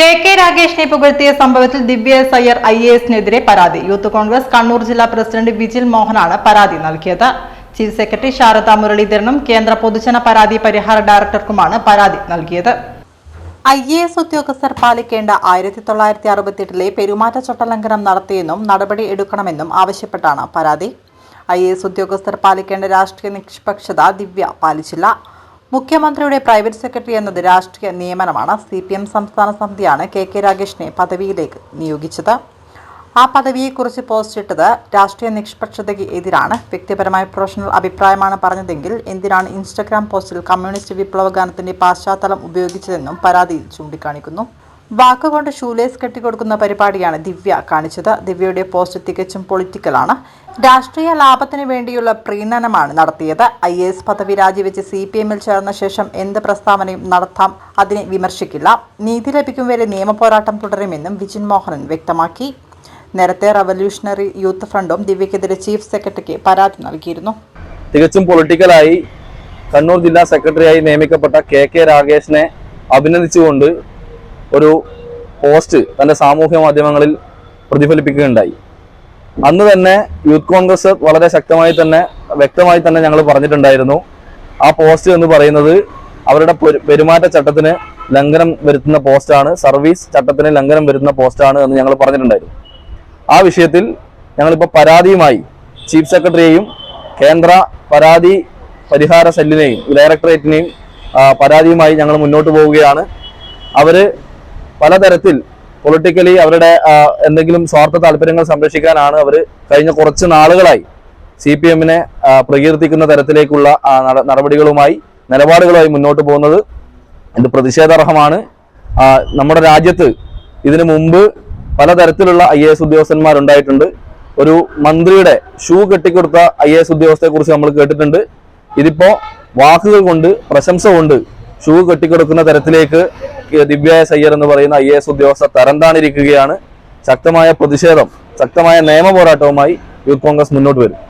K K രാഗേഷിനെ പുകഴ്ത്തിയ സംഭവത്തിൽ Divya S Iyer I A എസിനെതിരെ പരാതി. യൂത്ത് കോൺഗ്രസ് കണ്ണൂർ ജില്ലാ പ്രസിഡന്റ് വിജിൽ മോഹനാണ് പരാതി നൽകിയത്. ചീഫ് സെക്രട്ടറി ശാരദ മുരളീധരനും കേന്ദ്ര പൊതുജന പരാതി പരിഹാര ഡയറക്ടർക്കുമാണ് പരാതി നൽകിയത്. ഐ എ എസ് ഉദ്യോഗസ്ഥർ പാലിക്കേണ്ട ആയിരത്തി തൊള്ളായിരത്തി അറുപത്തിയെട്ടിലെ പെരുമാറ്റച്ചട്ട ലംഘനം നടത്തിയെന്നും നടപടി എടുക്കണമെന്നും ആവശ്യപ്പെട്ടാണ് പരാതി. ഐ എ എസ് ഉദ്യോഗസ്ഥർ പാലിക്കേണ്ട രാഷ്ട്രീയ നിഷ്പക്ഷത ദിവ്യ പാലിച്ചില്ല. മുഖ്യമന്ത്രിയുടെ പ്രൈവറ്റ് സെക്രട്ടറി എന്നത് രാഷ്ട്രീയ നിയമനമാണ്. സി പി എം സംസ്ഥാന സമിതിയാണ് കെ കെ രാഗേഷിനെ പദവിയിലേക്ക് നിയോഗിച്ചത്. ആ പദവിയെക്കുറിച്ച് പോസ്റ്റ് ഇട്ടത് രാഷ്ട്രീയ നിഷ്പക്ഷതയ്ക്ക് എതിരാണ്. വ്യക്തിപരമായ പ്രൊഫഷണൽ അഭിപ്രായമാണ് പറഞ്ഞതെങ്കിൽ എന്തിനാണ് ഇൻസ്റ്റഗ്രാം പോസ്റ്റിൽ കമ്മ്യൂണിസ്റ്റ് വിപ്ലവഗാനത്തിന്റെ പശ്ചാത്തലം ഉപയോഗിച്ചതെന്നും പരാതിയിൽ ചൂണ്ടിക്കാണിക്കുന്നു. വാക്കുകൊണ്ട് ഷൂലേസ് കെട്ടിക്കൊടുക്കുന്ന പരിപാടിയാണ് ദിവ്യ കാണിച്ചത്. ദിവ്യയുടെ പോസ്റ്റ് തികച്ചും പൊളിറ്റിക്കലാണ് രാഷ്ട്രീയ ലാഭത്തിന് വേണ്ടിയുള്ള പ്രീണനമാണ് നടത്തിയത്. ഐ എ എസ് പദവി രാജിവെച്ച് സി പി എമ്മിൽ ചേർന്ന ശേഷം എന്ത് പ്രസ്താവനയും നടത്താം അതിനെ വിമർശിക്കില്ല. നീതി ലഭിക്കും വരെ നിയമപോരാട്ടം തുടരുമെന്നും വിജിൻ മോഹനൻ വ്യക്തമാക്കി. നേരത്തെ റവല്യൂഷണറി യൂത്ത് ഫ്രണ്ടും ദിവ്യക്കെതിരെ ചീഫ് സെക്രട്ടറിക്ക് പരാതി നൽകിയിരുന്നു. തികച്ചും പൊളിറ്റിക്കലായി കണ്ണൂർ ജില്ലാ സെക്രട്ടറിയായി നിയമിക്കപ്പെട്ട കെ കെ രാഗേഷിനെ അഭിനന്ദിച്ചുകൊണ്ട് ഒരു പോസ്റ്റ് തന്റെ സാമൂഹ്യ മാധ്യമങ്ങളിൽ പ്രതിഫലിപ്പിക്കുകയുണ്ടായി. അന്ന് തന്നെ യൂത്ത് കോൺഗ്രസ് വളരെ ശക്തമായി തന്നെ വ്യക്തമായി തന്നെ ഞങ്ങൾ പറഞ്ഞിട്ടുണ്ടായിരുന്നു. ആ പോസ്റ്റ് എന്ന് പറയുന്നത് അവരുടെ പെരു- പെരുമാറ്റച്ചട്ടത്തിന് ലംഘനം വരുത്തുന്ന പോസ്റ്റാണ് സർവീസ് ചട്ടത്തിന് ലംഘനം വരുത്തുന്ന പോസ്റ്റാണ് എന്ന് ഞങ്ങൾ പറഞ്ഞിട്ടുണ്ടായിരുന്നു. ആ വിഷയത്തിൽ ഞങ്ങളിപ്പോൾ പരാതിയുമായി ചീഫ് സെക്രട്ടറിയെയും കേന്ദ്ര പരാതി പരിഹാര സെല്ലിനെയും ഡയറക്ടറേറ്റിനെയും പരാതിയുമായി ഞങ്ങൾ മുന്നോട്ട് പോവുകയാണ്. അവർ പലതരത്തിൽ പൊളിറ്റിക്കലി അവരുടെ എന്തെങ്കിലും സ്വാർത്ഥ താല്പര്യങ്ങൾ സംരക്ഷിക്കാനാണ് അവർ കഴിഞ്ഞ കുറച്ച് നാളുകളായി സി പി എമ്മിനെ പ്രകീർത്തിക്കുന്ന തരത്തിലേക്കുള്ള നടപടികളുമായി നിലപാടുകളുമായി മുന്നോട്ട് പോകുന്നത് ഇത് പ്രതിഷേധാർഹമാണ്. നമ്മുടെ രാജ്യത്ത് ഇതിനു മുമ്പ് പലതരത്തിലുള്ള ഐ എ എസ് ഉദ്യോഗസ്ഥന്മാരുണ്ടായിട്ടുണ്ട്. ഒരു മന്ത്രിയുടെ ഷൂ കെട്ടിക്കൊടുത്ത ഐ എ എസ് ഉദ്യോഗസ്ഥയെ കുറിച്ച് നമ്മൾ കേട്ടിട്ടുണ്ട്. ഇതിപ്പോ വാക്കുകൾ കൊണ്ട് പ്രശംസ കൊണ്ട് ഷൂ കെട്ടിക്കൊടുക്കുന്ന തരത്തിലേക്ക് ദിവ്യ എസ് അയ്യർ എന്ന് പറയുന്ന ഐ എ എസ് ഉദ്യോഗസ്ഥ തരംതാണിരിക്കുകയാണ്. ശക്തമായ പ്രതിഷേധം ശക്തമായ നിയമ പോരാട്ടവുമായി യൂത്ത് കോൺഗ്രസ് മുന്നോട്ട് വരും.